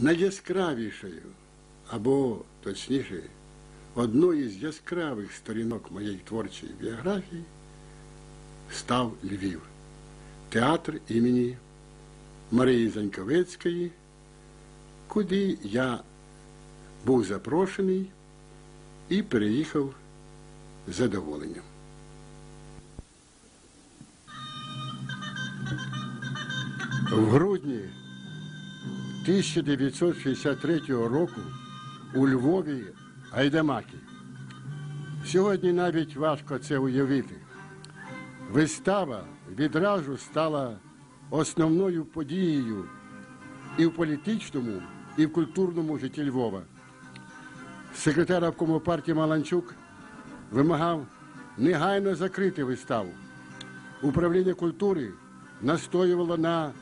Найяскравішою, або точніше, одною з яскравих сторінок моєї творчої біографії став Львів, театр імені Марії Заньковецької, куди я був запрошений і переїхав з задоволенням. В грудні 1963 року у Львові Гайдамаки. Сьогодні навіть важко це уявити. Вистава відразу стала основною подією і в політичному, і в культурному житті Львова. Секретар обкому партії Маланчук вимагав негайно закрити виставу. Управління культури настоювало на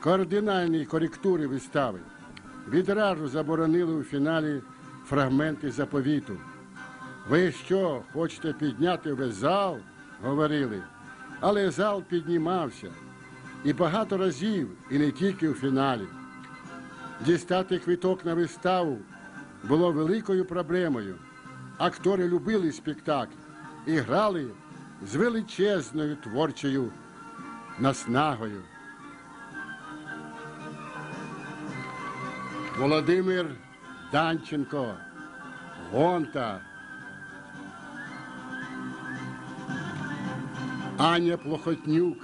кардинальній коректурі вистави. Відразу заборонили у фіналі фрагменти заповіту. Ви що, хочете підняти весь зал? говорили. Але зал піднімався. І багато разів, і не тільки у фіналі. Дістати квиток на виставу було великою проблемою. Актори любили спектакль і грали з величезною творчою наснагою. Володимир Данченко, Гонта, Аня Плохотнюк,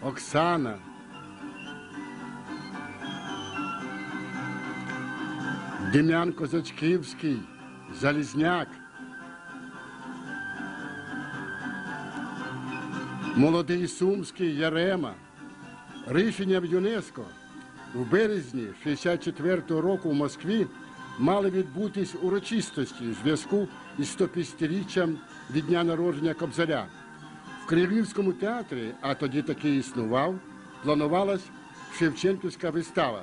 Оксана. Дем'ян Козачківський, Залізняк. Молодий Сумський Ярема. Рішення в ЮНЕСКО в березні 64-го року в Москві мали відбутись урочистості в зв'язку із 150-річчям від дня народження Кобзаря. В Кремлівському театрі, а тоді такий існував, планувалась Шевченківська вистава.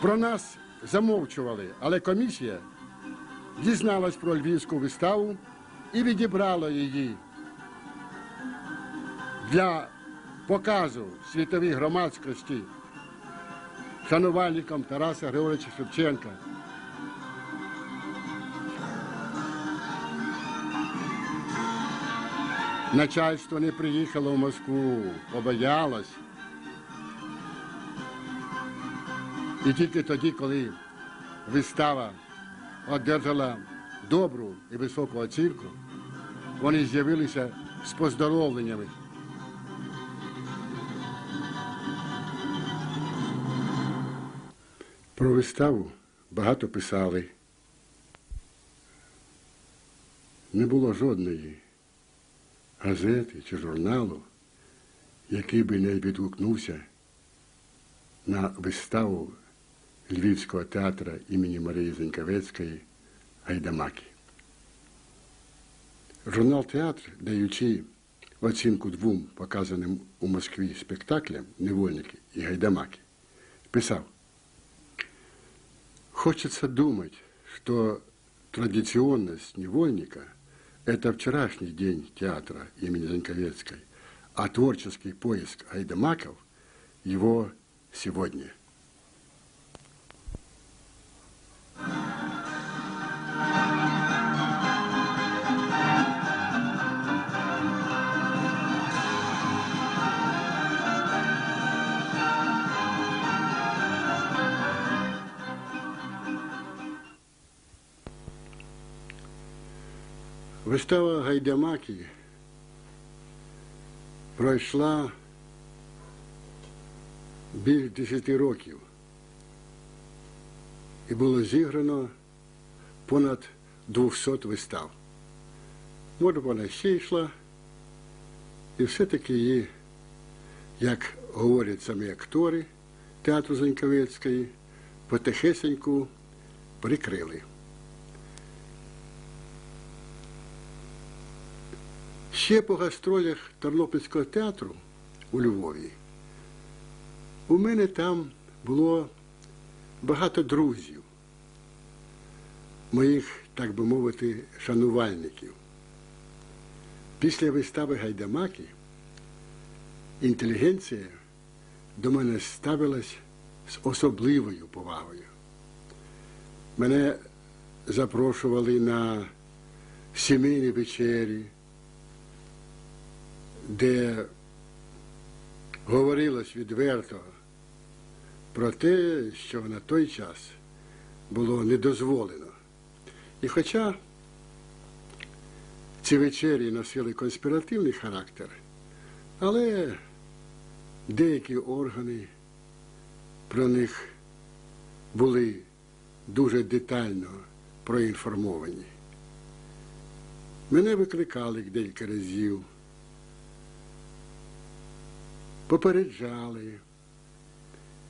Про нас замовчували, але комісія дізналась про львівську виставу і відібрала її для показу світовій громадськості шанувальникам Тараса Григоровича Шевченка. Начальство не приїхало в Москву, побоялось. І тільки тоді, коли вистава одержала добру і високу оцінку, вони з'явилися з поздоровленнями. Про виставу багато писали. Не було жодної газети чи журналу, який би не відгукнувся на виставу Львівського театру імені Марії Зеньковецької Гайдамаки. Журнал Театр, даючи оцінку двом показаним у Москві спектаклям Невольники і Гайдамаки, писав, Хочется думать, что традиционность невольника – это вчерашний день театра имени Заньковецкой, а творческий поиск Айдамаков – его сегодня. Вистава Гайдамаки пройшла більш 10 років і було зіграно понад 200 вистав. Може, вона ще йшла, і все-таки її, як говорять самі актори театру Заньковецької, потихесеньку прикрили. Ще по гастролях Тернопільського театру у Львові у мене там було багато друзів, моїх, так би мовити, шанувальників. Після вистави Гайдамаки інтелігенція до мене ставилась з особливою повагою. Мене запрошували на сімейні вечері, де говорилось відверто про те, що на той час було недозволено. І хоча ці вечері носили конспіративний характер, але деякі органи про них були дуже детально проінформовані. Мене викликали декілька разів, попереджали.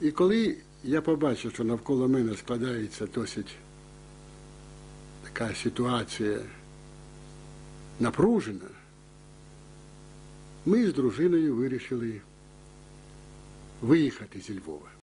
І коли я побачив, що навколо мене складається досить така ситуація напружена, ми з дружиною вирішили виїхати зі Львова.